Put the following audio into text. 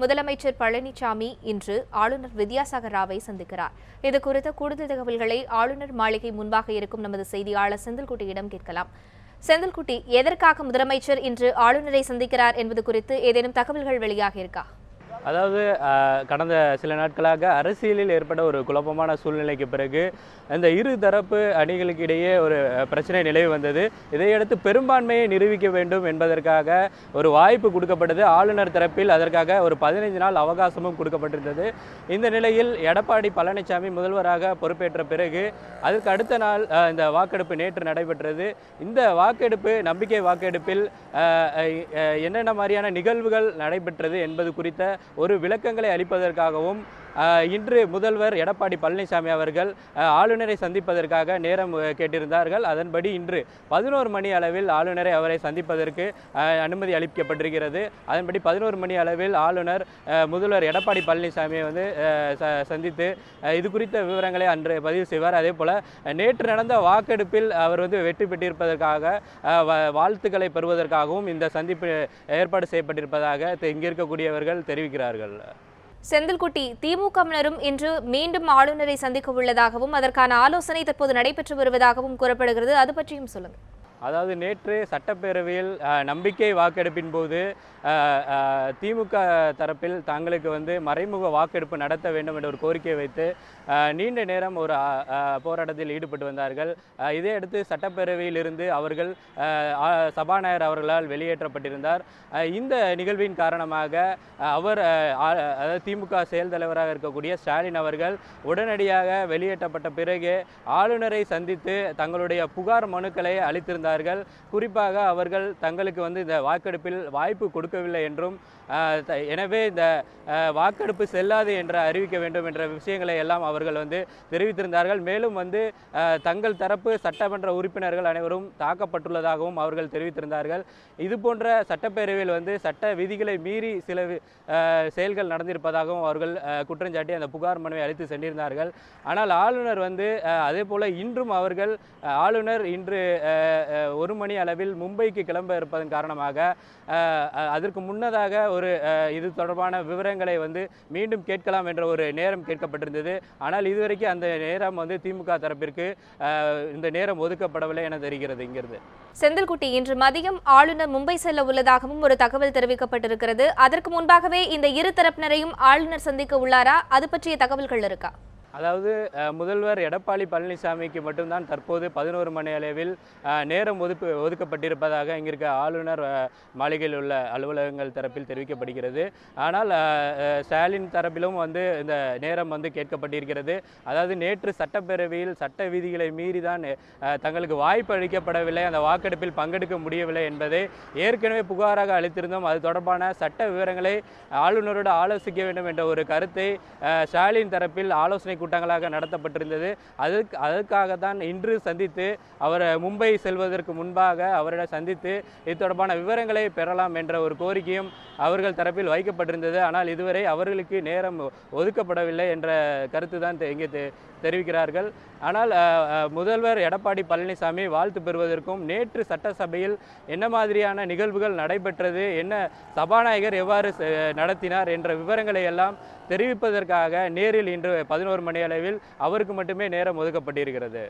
முதலமைச்சர் பழனிசாமி இன்று ஆளுநர் வித்யாசாகர் ராவை சந்திக்கிறார். இது குறித்த கூடுதல் தகவல்களை ஆளுநர் மாளிகை முன்பாக இருக்கும் நமது செய்தியாளர் செந்தில்குட்டியிடம் கேட்கலாம். செந்தில்குட்டி எதற்காக முதலமைச்சர் இன்று ஆளுநரை சந்திக்கிறார் என்பது குறித்து ஏதேனும் தகவல்கள் வெளியாக இருக்கா அதாவது கடந்த சில நாட்களாக அரசியலில் ஏற்பட்ட ஒரு குழப்பமான சூழ்நிலைக்கு பிறகு இந்த இரு தரப்பு அணிகளுக்கு இடையே ஒரு பிரச்சனை நிலவி வந்தது. இதையடுத்து பெரும்பான்மையை நிரூபிக்க வேண்டும் என்பதற்காக ஒரு வாய்ப்பு கொடுக்கப்பட்டது. ஆளுநர் தரப்பில் அதற்காக ஒரு பதினைஞ்சு நாள் அவகாசமும் கொடுக்கப்பட்டிருந்தது. இந்த நிலையில் எடப்பாடி பழனிசாமி முதல்வராக பொறுப்பேற்ற பிறகு அதற்கு அடுத்த நாள் இந்த வாக்கெடுப்பு நேற்று நடைபெற்றது. இந்த வாக்கெடுப்பு நம்பிக்கை வாக்கெடுப்பில் என்னென்ன மாதிரியான நிகழ்வுகள் நடைபெற்றது என்பது குறித்த ஒரு விளக்கங்களை அளிப்பதற்காகவும் இன்று முதல்வர் எடப்பாடி பழனிசாமி அவர்கள் ஆளுநரை சந்திப்பதற்காக நேரம் கேட்டிருந்தார்கள். அதன்படி இன்று பதினோரு மணி அளவில் ஆளுநரை அவரை சந்திப்பதற்கு அனுமதி அளிக்கப்பட்டிருக்கிறது. அதன்படி பதினோரு மணி அளவில் ஆளுநர் முதல்வர் எடப்பாடி பழனிசாமியை வந்து ச- சந்தித்து இது குறித்த விவரங்களை அன்று பதிவு செய்வார். அதே போல நேற்று நடந்த வாக்கெடுப்பில் அவர் வந்து வெற்றி பெற்றிருப்பதற்காக வாழ்த்துக்களை பெறுவதற்காகவும் இந்த சந்திப்பு ஏற்பாடு செய்யப்பட்டிருப்பதாக தெ- இங்கே இருக்கக்கூடியவர்கள் தெரிவிக்கிறார்கள் செந்தில்குட்டி திமுகவினரும் இன்று மீண்டும் ஆளுநரை சந்திக்க உள்ளதாகவும் அதற்கான ஆலோசனை தற்போது நடைபெற்று வருவதாகவும் கூறப்படுகிறது. அது பற்றியும் சொல்லுங்கள். அதாவது நேற்று சட்டப்பேரவையில் நம்பிக்கை வாக்கெடுப்பின் போது திமுக தரப்பில் தங்களுக்கு வந்து மறைமுக வாக்கெடுப்பு நடத்த வேண்டும் என்ற ஒரு கோரிக்கை வைத்து நீண்ட நேரம் ஒரு போராட்டத்தில் ஈடுபட்டு வந்தார்கள். இதையடுத்து சட்டப்பேரவையில் இருந்து அவர்கள் சபாநாயகர் அவர்களால் வெளியேற்றப்பட்டிருந்தார். இந்த நிகழ்வின் காரணமாக அவர் அதாவது திமுக செயல் தலைவராக இருக்கக்கூடிய ஸ்டாலின் அவர்கள் உடனடியாக வெளியேற்றப்பட்ட பிறகு ஆளுநரை சந்தித்து தங்களுடைய புகார் மனுக்களை அளித்திருந்தார். வந்தார்கள் குறிப்பாக அவர்கள் தங்களுக்கு வந்து இந்த வாக்கெடுப்பில் வாய்ப்பு கொடுக்கவில்லை என்றும் எனவே இந்த வாக்கெடுப்பு செல்லாது என்று அறிவிக்க வேண்டும் என்ற விஷயங்களை எல்லாம் அவர்கள் வந்து தெரிவித்திருந்தார்கள். மேலும் வந்து தங்கள் தரப்பு சட்டமன்ற உறுப்பினர்கள் அனைவரும் தாக்கப்பட்டுள்ளதாகவும் அவர்கள் தெரிவித்திருந்தார்கள். இது போன்ற சட்டப்பேரவையில் வந்து சட்ட விதிகளை மீறி சில செயல்கள் நடந்திருப்பதாகவும் அவர்கள் குற்றஞ்சாட்டி அந்த புகார் மனுவை அளித்து சென்றிருந்தார்கள். ஆனால் ஆளுநர் வந்து அதே போல இன்றும் அவர்கள் ஆளுநர் இன்று ஒரு மணி அளவில் மும்பைக்கு கிளம்ப இருப்பதன் காரணமாக அதற்கு முன்னதாக ஒரு இது தொடர்பான விவரங்களை வந்து மீண்டும் கேட்கலாம் என்ற ஒரு நேரம் கேட்கப்பட்டிருந்தது. ஆனால் இதுவரைக்கும் அந்த நேரம் வந்து திமுக தரப்பிற்கு அஹ், இந்த நேரம் ஒதுக்கப்படவில்லை என தெரிகிறது இங்கிருந்து. செந்தில்குட்டி இன்று மதியம் ஆளுநர் மும்பை செல்ல உள்ளதாகவும் ஒரு தகவல் தெரிவிக்கப்பட்டிருக்கிறது. அதற்கு முன்பாகவே இந்த இரு தரப்பினரையும் ஆளுநர் சந்திக்க உள்ளாரா? அது பற்றிய தகவல்கள் இருக்கா? அதாவது முதல்வர் எடப்பாடி பழனிசாமிக்கு மட்டும்தான் தற்போது பதினோரு மணி அளவில் நேரம் ஒதுப்பு ஒதுக்கப்பட்டிருப்பதாக இங்கிருக்க ஆளுநர் மாளிகையில் உள்ள அலுவலகங்கள் தரப்பில் தெரிவிக்கப்படுகிறது. ஆனால் ஸ்டாலின் தரப்பிலும் வந்து இந்த நேரம் வந்து கேட்கப்பட்டிருக்கிறது. அதாவது நேற்று சட்டப்பேரவையில் சட்ட விதிகளை மீறி தான் தங்களுக்கு வாய்ப்பு அளிக்கப்படவில்லை அந்த வாக்கெடுப்பில் பங்கெடுக்க முடியவில்லை என்பதை ஏற்கனவே புகாராக அளித்திருந்தோம். அது தொடர்பான சட்ட விவரங்களை ஆளுநரோடு ஆலோசிக்க வேண்டும் என்ற ஒரு கருத்தை ஸ்டாலின் தரப்பில் ஆலோசனை கூட்டங்களாக நடத்தப்பட்டிருந்தது. அதற்கு அதற்காக தான் இன்று சந்தித்து அவர் மும்பை செல்வதற்கு முன்பாக அவரிடம் சந்தித்து இது தொடர்பான விவரங்களை பெறலாம் என்ற ஒரு கோரிக்கையும் அவர்கள் தரப்பில் வைக்கப்பட்டிருந்தது. ஆனால் இதுவரை அவர்களுக்கு நேரம் ஒதுக்கப்படவில்லை என்ற கருத்து தான் தெ- இங்கே தெ- தெரிவிக்கிறார்கள். ஆனால் முதல்வர் எடப்பாடி பழனிசாமி வாழ்த்து பெறுவதற்கும் நேற்று சட்டசபையில் என்ன மாதிரியான நிகழ்வுகள் நடைபெற்றது என்ன சபாநாயகர் எவ்வாறு நடத்தினார் என்ற விவரங்களை எல்லாம் தெரிவிப்பதற்காக நேரில் இன்று பதினோரு மணி அளவில் அவருக்கு மட்டுமே நேரம் ஒதுக்கப்பட்டிருக்கிறது.